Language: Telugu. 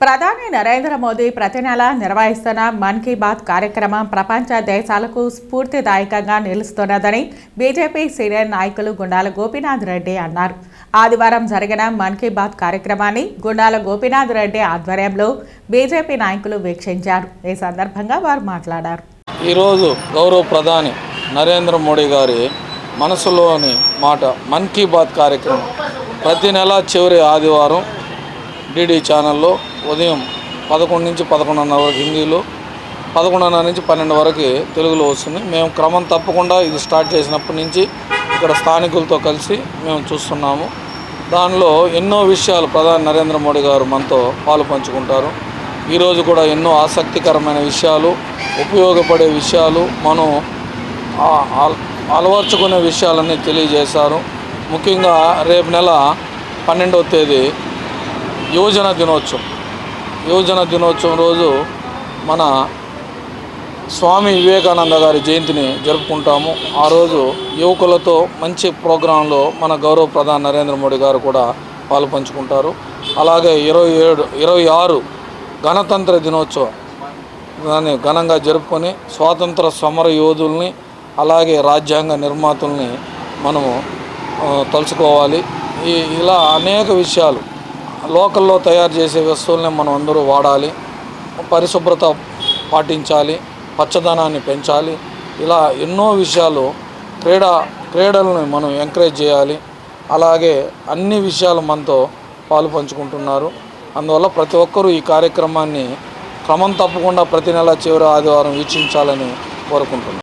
ప్రధాని నరేంద్ర మోదీ ప్రతి నెల నిర్వహిస్తున్న మన్ కీ బాత్ కార్యక్రమం ప్రపంచ దేశాలకు స్ఫూర్తిదాయకంగా నిలుస్తున్నదని బీజేపీ సీనియర్ నాయకులు గుండాల గోపీనాథ్ రెడ్డి అన్నారు. ఆదివారం జరిగిన మన్ కీ బాత్ కార్యక్రమాన్ని గుండాల గోపీనాథ్ రెడ్డి ఆధ్వర్యంలో బీజేపీ నాయకులు వీక్షించారు. ఈ సందర్భంగా వారు మాట్లాడారు. ఈరోజు గౌరవ ప్రధాని నరేంద్ర మోడీ గారి మనసులోని మాట మన్ కీ బాత్ కార్యక్రమం ప్రతి నెల చివరి ఆదివారం డిడి ఛానల్లో ఉదయం పదకొండు నుంచి పదకొండున్నర వరకు హిందీలో పదకొండున్నర నుంచి పన్నెండు వరకు తెలుగులో వస్తుంది. మేము క్రమం తప్పకుండా ఇది స్టార్ట్ చేసినప్పటి నుంచి ఇక్కడ స్థానికులతో కలిసి మేము చూస్తున్నాము. దానిలో ఎన్నో విషయాలు ప్రధాని నరేంద్ర మోడీ గారు మనతో పాలు పంచుకుంటారు. ఈరోజు కూడా ఎన్నో ఆసక్తికరమైన విషయాలు ఉపయోగపడే విషయాలు మనం అలవర్చుకునే విషయాలన్నీ తెలియజేశారు. ముఖ్యంగా రేపు నెల పన్నెండవ తేదీ యువజన దినోత్సవం. యువజన దినోత్సవం రోజు మన స్వామి వివేకానంద గారి జయంతిని జరుపుకుంటాము. ఆ రోజు యువకులతో మంచి ప్రోగ్రాంలో మన గౌరవ ప్రధాని నరేంద్ర మోడీ గారు కూడా పాలు పంచుకుంటారు అలాగే ఇరవై ఏడు ఇరవై ఆరు గణతంత్ర దినోత్సవం దాన్ని ఘనంగా జరుపుకొని స్వాతంత్ర సమర యోధుల్ని అలాగే రాజ్యాంగ నిర్మాతల్ని మనము తలుచుకోవాలి. ఈ ఇలా అనేక విషయాలు లోకల్లో తయారు చేసే వస్తువుల్ని మనం అందరూ వాడాలి పరిశుభ్రత పాటించాలి పచ్చదనాన్ని పెంచాలి. ఇలా ఎన్నో విషయాలు క్రీడా క్రీడలను మనం ఎంకరేజ్ చేయాలి. అలాగే అన్ని విషయాలు మనతో పాలు పంచుకుంటున్నారు. అందువల్ల ప్రతి ఒక్కరూ ఈ కార్యక్రమాన్ని క్రమం తప్పకుండా ప్రతి నెల చివరి ఆదివారం వీక్షించాలని కోరుకుంటున్నాను